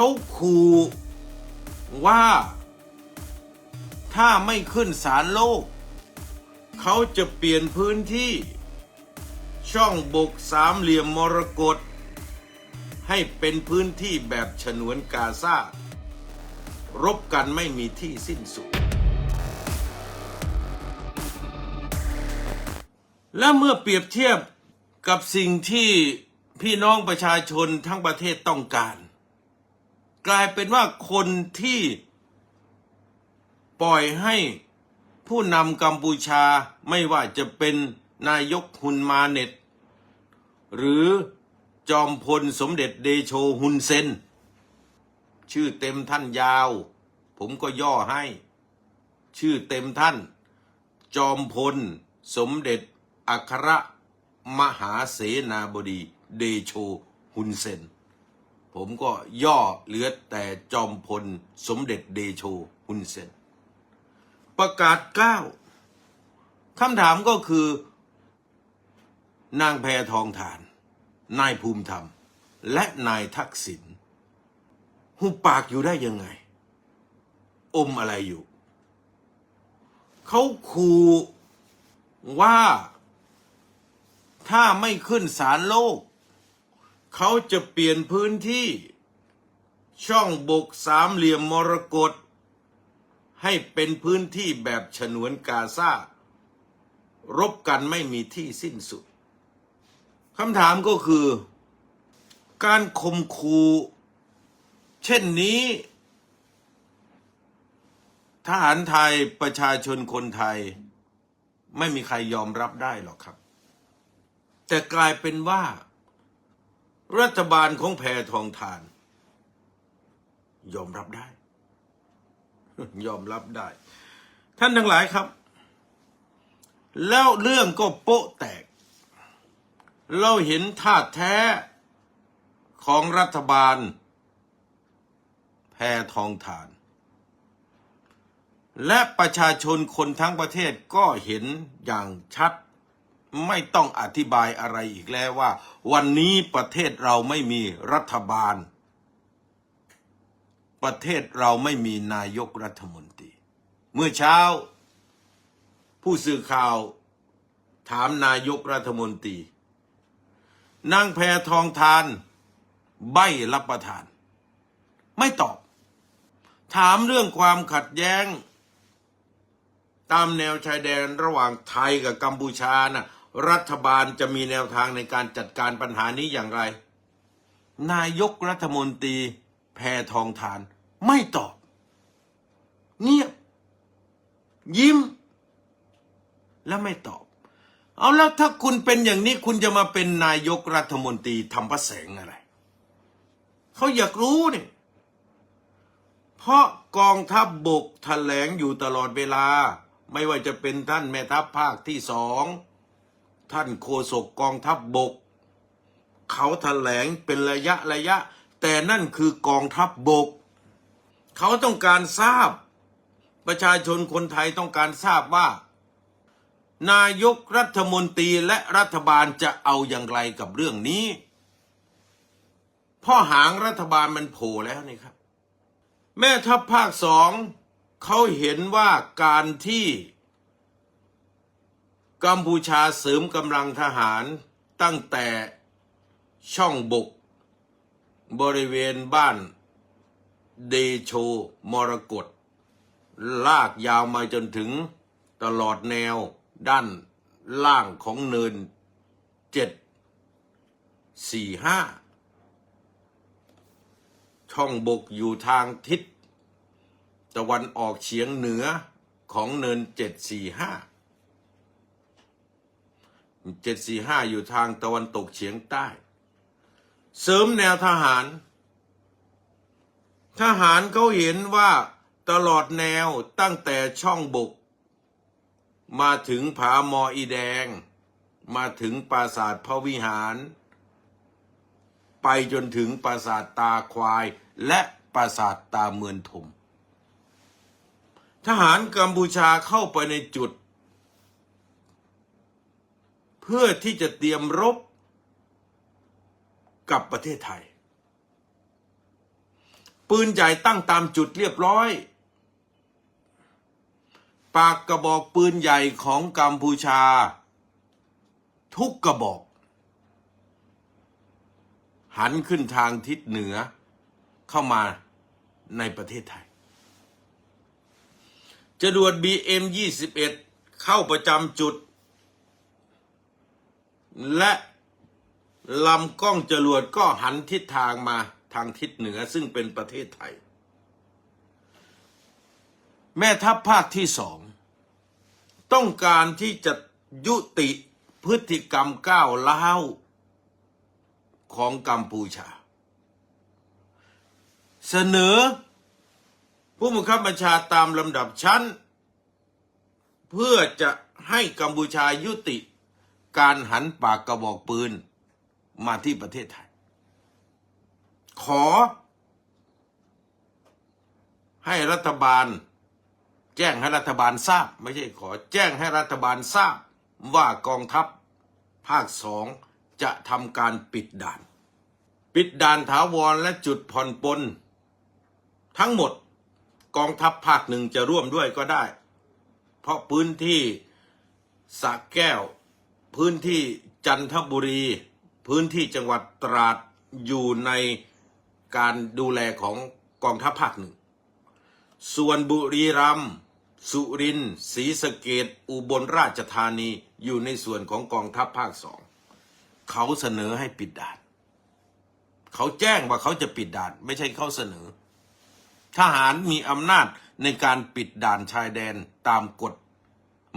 เขาขู่ว่า ถ้าไม่ขึ้นศาลโลก เขาจะเปลี่ยนพื้นที่ ช่องบกสามเหลี่ยมมรกตให้เป็นพื้นที่แบบฉนวนกาซารบกันไม่มีที่สิ้นสุด และเมื่อเปรียบเทียบกับสิ่งที่พี่น้องประชาชนทั้งประเทศต้องการ กลายเป็นว่าคนที่ปล่อยให้ผู้นำกัมพูชาไม่ว่าจะเป็นนายกฮุนมาเน็ต หรือจอมพลสมเด็จเดโชฮุนเซน ชื่อเต็มท่านยาว ผมก็ย่อให้ ชื่อเต็มท่าน จอมพลสมเด็จอัครมหาเสนาบดีเดโชฮุนเซน ผมก็ย่อเหลือแต่จอมพลสมเด็จเดโชฮุนเซน ประกาศเก้าคำถามก็คือ นางแพทองทาน นายภูมิธรรม และนายทักษิณหุบปากอยู่ได้ยังไง อมอะไรอยู่ เขาขู่ว่าถ้าไม่ขึ้นศาลโลก เขาจะเปลี่ยนพื้นที่ ช่องบกสามเหลี่ยมมรกตให้เป็นพื้นที่แบบฉนวนกาซารบกันไม่มีที่สิ้นสุดคำถามก็คือ การข่มขู่เช่นนี้ ทหารไทยประชาชนคนไทย ไม่มีใครยอมรับได้หรอกครับ แต่กลายเป็นว่า รัฐบาลของแพทองทาน ยอมรับได้ ยอมรับได้ ท่านทั้งหลายครับ แล้วเรื่องก็โป๊ะแตก เราเห็นท่าแท้ของรัฐบาล แพทองทาน และประชาชนคนทั้งประเทศก็เห็นอย่างชัด ไม่ต้องอธิบายอะไรอีกแล้วว่า วันนี้ประเทศเราไม่มีรัฐบาล ประเทศเราไม่มีนายกรัฐมนตรี เมื่อเช้า ผู้สื่อข่าวถามนายกรัฐมนตรีนางแพทองทาน ใบรับประทาน ไม่ตอบ ถามเรื่องความขัดแย้ง ตามแนวชายแดนระหว่างไทยกับกัมพูชานะ รัฐบาลจะมีแนวทางในการจัดการปัญหานี้อย่างไร นายกรัฐมนตรีแพทองทาน ไม่ตอบ เงียบ ยิ้ม แล้วไม่ตอบ เอาแล้วถ้าคุณเป็นอย่างนี้คุณจะมาเป็นนายกรัฐมนตรีทำพระแสงอะไร เขาอยากรู้เนี่ยเพราะกองทัพบบกแถลงอยู่ตลอดเวลา ไม่ว่าจะเป็นท่านแม่ทัพภาคที่สอง ท่านโฆษกกองทัพบบก เขาแถลงเป็นระยะระยะ แต่นั่นคือกองทัพบบก เขาต้องการทราบ ประชาชนคนไทยต้องการทราบว่า นายกรัฐมนตรีและรัฐบาลจะเอาอย่างไรกับเรื่องนี้พ่อหางรัฐบาลมันโผล่แล้วนี่ครับ แม่ทัพภาคสองเขาเห็นว่าการที่ กัมพูชาเสริมกำลังทหารตั้งแต่ช่องบก บริเวณบ้านเดโชมรกตลากยาวมาจนถึงตลอดแนวด้านล่างของเนินเจ็ดสี่ห้าช่องบกอยู่ทางทิศ ตะวันออกเฉียงเหนือของเนินเจ็ดสี่ห้า เจ็ดสี่ห้าอยู่ทางตะวันตกเฉียงใต้ เสริมแนวทหาร ทหารเขาเห็นว่าตลอดแนวตั้งแต่ช่องบก มาถึงผามออีแดง มาถึงปราสาทพระวิหาร ไปจนถึงปราสาทตาควายและปราสาทตาเมือนถม ทหารกัมพูชาเข้าไปในจุด พื่อที่จะเตรียมรบกับประเทศไทย ปืนใหญ่ตั้งตามจุดเรียบร้อย ปากกระบอกปืนใหญ่ของกัมพูชา ทุกกระบอก หันขึ้นทางทิศเหนือเข้ามาในประเทศไทยจรวด BM 21 เข้าประจำจุด และลำกล้องจรวดก็หันทิศทางมาทางทิศเหนือซึ่งเป็นประเทศไทย แม่ทัพภาคที่สอง ต้องการที่จะยุติพฤติกรรมก้าวล้าวของกัมพูชา เสนอ ผู้บังคับบัญชาตามลำดับชั้น เพื่อจะให้กัมพูชายุติ การหันปากกระบอกปืนมาที่ประเทศไทย ขอ ให้รัฐบาล แจ้งให้รัฐบาลทราบ ไม่ใช่ขอ แจ้งให้รัฐบาลทราบว่ากองทัพภาคสองจะทำการปิดด่าน ปิดด่านถาวรและจุดผ่อนปลนทั้งหมดกองทัพภาคหนึ่งจะร่วมด้วยก็ได้ เพราะพื้นที่สะแก้ว พื้นที่จันทบุรี พื้นที่จังหวัดตราดอยู่ในการดูแลของกองทัพภาคหนึ่ง ส่วนบุรีรัมย์สุรินทร์ศรีสะเกดอุบลราชธานีอยู่ในส่วนของกองทัพภาคสองเขาเสนอให้ปิดด่าน เขาแจ้งว่าเขาจะปิดด่าน ไม่ใช่เขาเสนอ ทหารมีอำนาจในการปิดด่านชายแดนตามกฎ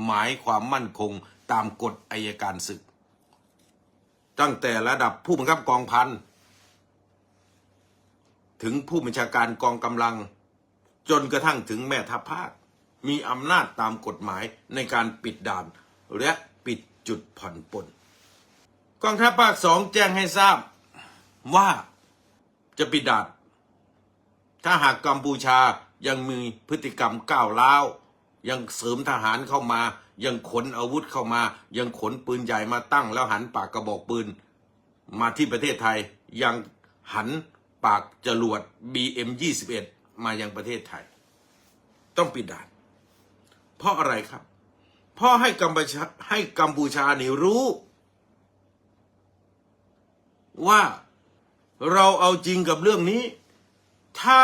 หมายความมั่นคง ตามกฎอายการศึก ตั้งแต่ระดับผู้บังคับกองพันถึงผู้บัญชาการกองกำลัง จนกระทั่งถึงแม่ทัพภาค มีอำนาจตามกฎหมายในการปิดด่าน และปิดจุดผ่อนปลนกองทัพภาคสองแจ้งให้ทราบว่าจะปิดด่าน ถ้าหากกัมพูชายังมีพฤติกรรมก้าวร้าว ยังเสริมทหารเข้ามา ยังขนอาวุธเข้ามา ยังขนปืนใหญ่มาตั้ง แล้วหันปากกระบอกปืน มาที่ประเทศไทย ยังหันปากจรวด BM 21 มายังประเทศไทย ต้องปิดด่าน เพราะอะไรครับ เพราะให้กัมพูชาให้กัมพูชานี่รู้ ว่าเราเอาจริงกับเรื่องนี้ ถ้า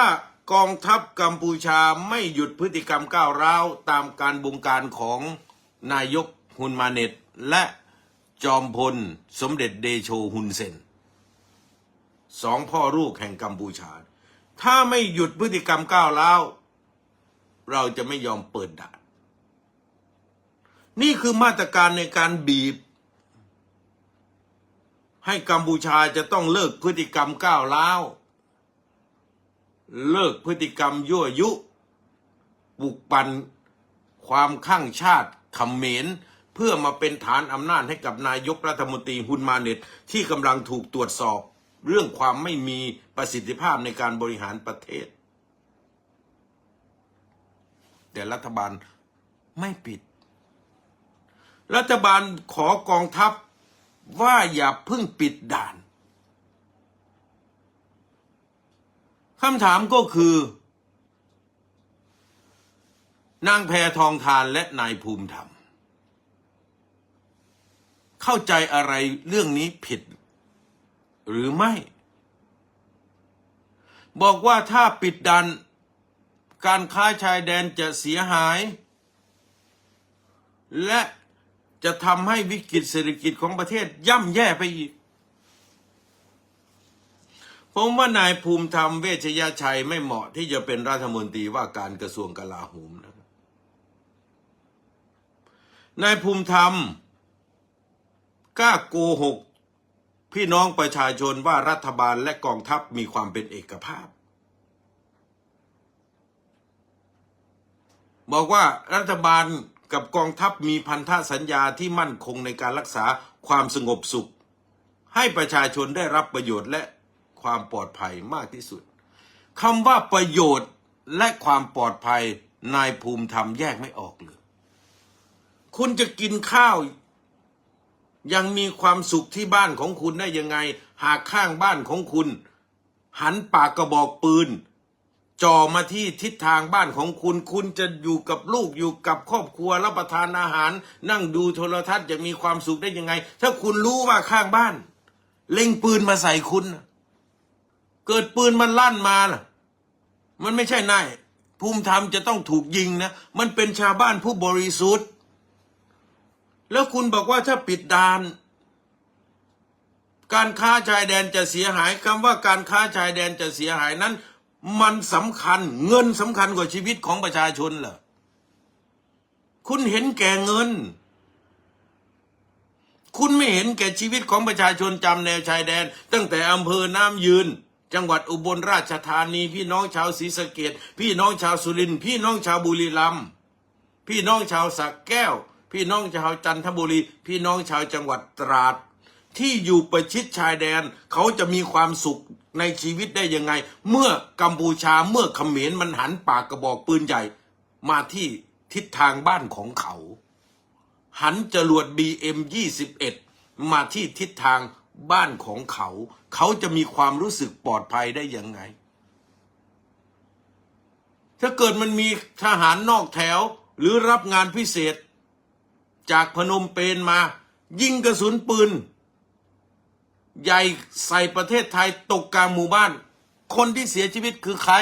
กองทัพกัมพูชาไม่หยุดพฤติกรรมก้าวร้าวตามการบงการของ นายกฮุนมาเน็ตและจอมพลสมเด็จเดโชฮุนเซนสองพ่อลูกแห่งกัมพูชา ถ้าไม่หยุดพฤติกรรมก้าวร้าวเราจะไม่ยอมเปิดด่าน นี่คือมาตรการในการบีบ ให้กัมพูชาจะต้องเลิกพฤติกรรมก้าวร้าวเลิกพฤติกรรมยั่วยุปลุกปั่นความข้างชาติ เขมรเพื่อมาเป็นฐานอำนาจให้กับนายกรัฐมนตรีฮุนมาเน็ตที่กำลังถูกตรวจสอบ เรื่องความไม่มีประสิทธิภาพในการบริหารประเทศ แต่รัฐบาลไม่ปิด รัฐบาลขอกองทัพว่าอย่าเพิ่งปิดด่านคำถามก็คือ นางแพทองทานและนายภูมิธรรม เข้าใจอะไรเรื่องนี้ผิด หรือไม่ บอกว่าถ้าปิดดัน การค้าชายแดนจะเสียหาย และจะทำให้วิกฤตเศรษฐกิจของประเทศย่ำแย่ไปอีก ผมว่านายภูมิธรรมเวชยชัยไม่เหมาะที่จะเป็นรัฐมนตรีว่าการกระทรวงกลาโหมนะ นายภูมิธรรมกล้าโกหก พี่น้องประชาชนว่ารัฐบาลและกองทัพมีความเป็นเอกภาพ บอกว่ารัฐบาลกับกองทัพมีพันธสัญญาที่มั่นคงในการรักษาความสงบสุข ให้ประชาชนได้รับประโยชน์และความปลอดภัยมากที่สุดคำว่าประโยชน์และความปลอดภัยนายภูมิธรรมแยกไม่ออกเลย คุณจะกินข้าว ยังมีความสุขที่บ้านของคุณได้ยังไง หากข้างบ้านของคุณ หันปากกระบอกปืนจ่อมาที่ทิศทางบ้านของคุณ คุณจะอยู่กับลูกอยู่กับครอบครัวรับประทานอาหาร นั่งดูโทรทัศน์จะมีความสุขได้ยังไง ถ้าคุณรู้ว่าข้างบ้าน เล็งปืนมาใส่คุณ เกิดปืนมันลั่นมาล่ะ มันไม่ใช่นายภูมิธรรมจะต้องถูกยิงนะ มันเป็นชาวบ้านผู้บริสุทธิ์ แล้วคุณบอกว่าถ้าปิดด่าน การค้าชายแดนจะเสียหายคำว่าการค้าชายแดนจะเสียหายนั้น มันสำคัญเงินสำคัญกว่าชีวิตของประชาชนเหรอคุณเห็นแก่เงิน คุณไม่เห็นแก่ชีวิตของประชาชนจำแนวชายแดน ตั้งแต่อำเภอน้ำยืน จังหวัดอุบลราชธานี พี่น้องชาวศรีสะเกดพี่น้องชาวสุรินทร์พี่น้องชาวบุรีรัมย์พี่น้องชาวสักแก้ว พี่น้องชาวจันทบุรี พี่น้องชาวจังหวัดตราด ที่อยู่ประชิดชายแดน เขาจะมีความสุขในชีวิตได้ยังไง เมื่อกัมพูชาเมื่อเขมรมันหันปากกระบอกปืนใหญ่มาที่ทิศทางบ้านของเขา หันจรวด BM 21 มาที่ทิศทางบ้านของเขา เขาจะมีความรู้สึกปลอดภัยได้ยังไง ถ้าเกิดมันมีทหารนอกแถวหรือรับงานพิเศษ จากพนมเปญมา ยิงกระสุนปืน ใหญ่ใส่ประเทศไทยตกกลางหมู่บ้าน คนที่เสียชีวิตคือใคร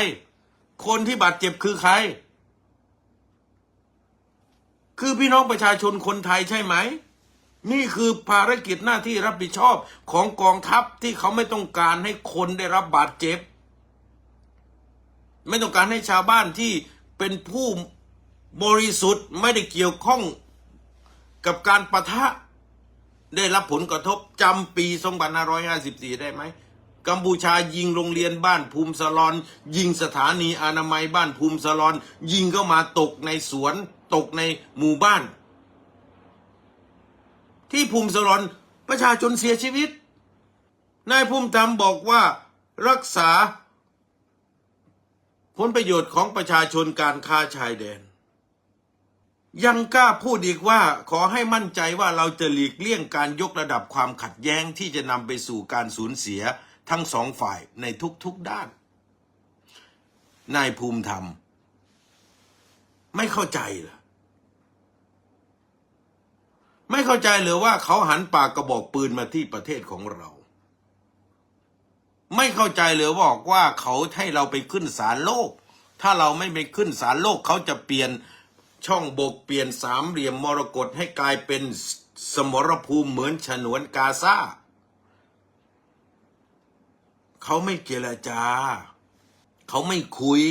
คนที่บาดเจ็บคือใคร คือพี่น้องประชาชนคนไทยใช่ไหม นี่คือภารกิจหน้าที่รับผิดชอบของกองทัพที่เขาไม่ต้องการให้คนได้รับบาดเจ็บ ไม่ต้องการให้ชาวบ้านที่เป็นผู้บริสุทธิ์ไม่ได้เกี่ยวข้อง กับการประทะได้รับผลกระทบจำปี2554 ได้ไหม กัมพูชายิงโรงเรียนบ้านภูมิสลอน ยิงสถานีอนามัยบ้านภูมิสลอน ยิงเข้ามาตกในสวน ตกในหมู่บ้าน ที่ภูมิสลอนประชาชนเสียชีวิต นายภูมิธรรมบอกว่ารักษา ผลประโยชน์ของประชาชนการค้าชายแดน ยังกล้าพูดอีกว่าขอให้มั่นใจว่าเราจะหลีกเลี่ยงการยกระดับความขัดแย้งที่จะนำไปสู่การสูญเสียทั้งสองฝ่ายในทุกๆด้าน นายภูมิธรรม ไม่เข้าใจเหรอไม่เข้าใจเหรือว่าเขาหันปากกระบอกปืนมาที่ประเทศของเรา ไม่เข้าใจเหรือบอกว่าเขาให้เราไปขึ้นศาลโลก ถ้าเราไม่ไปขึ้นศาลโลกเขาจะเปลี่ยน ช่องบกเปลี่ยนสามเหลี่ยมมรกตให้กลายเป็นสมรภูมิเหมือนฉนวนกาซาเขาไม่เจรจา เขาไม่คุย